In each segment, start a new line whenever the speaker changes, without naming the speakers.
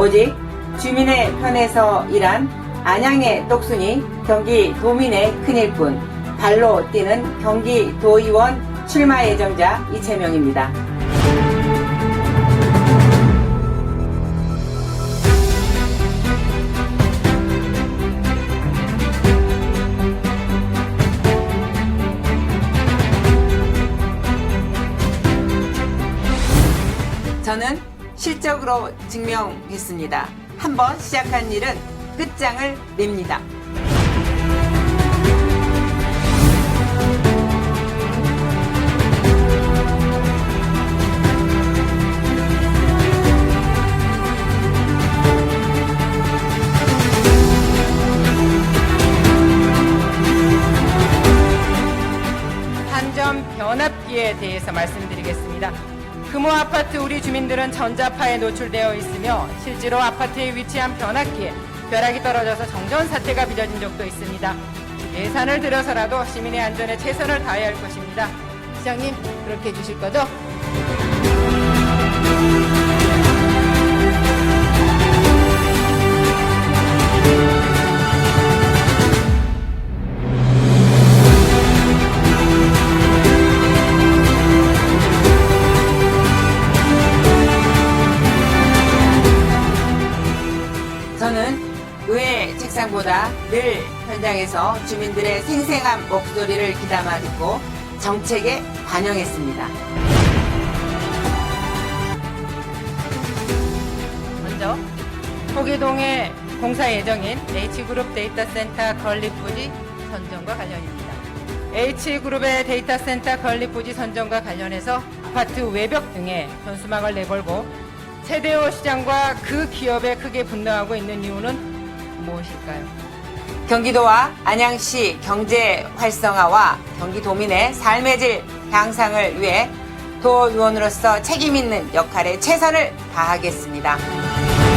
오직 주민의 편에서 일한 안양의 똑순이 경기 도민의 큰일 뿐 발로 뛰는 경기 도의원 출마 예정자 이채명입니다. 저는 실적으로 증명했습니다. 한번 시작한 일은 끝장을 냅니다.
변압기에 대해서 말씀드리겠습니다. 금호 아파트 우리 주민들은 전자파에 노출되어 있으며 실제로 아파트에 위치한 변압기에 벼락이 떨어져서 정전 사태가 빚어진 적도 있습니다. 예산을 들여서라도 시민의 안전에 최선을 다해야 할 것입니다. 시장님 그렇게 해주실 거죠?
의회 책상보다 늘 현장에서 주민들의 생생한 목소리를 귀담아 듣고 정책에 반영했습니다.
먼저 포기동의 공사 예정인 H그룹 데이터 센터 건립 부지 선정과 관련입니다. H그룹의 데이터 센터 건립 부지 선정과 관련해서 아파트 외벽 등에 현수막을 내걸고 세대호 시장과 그 기업에 크게 분노하고 있는 이유는 무엇일까요?
경기도와 안양시 경제 활성화와 경기도민의 삶의 질 향상을 위해 도의원으로서 책임 있는 역할에 최선을 다하겠습니다.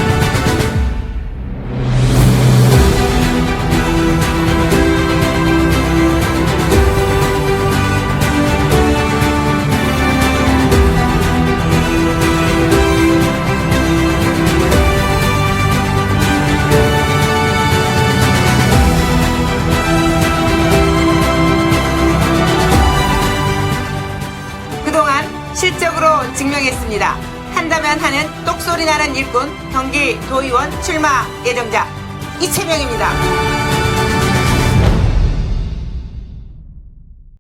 증명했습니다. 한다면 하는 똑소리 나는 일꾼 경기도의원 출마 예정자 이채명입니다.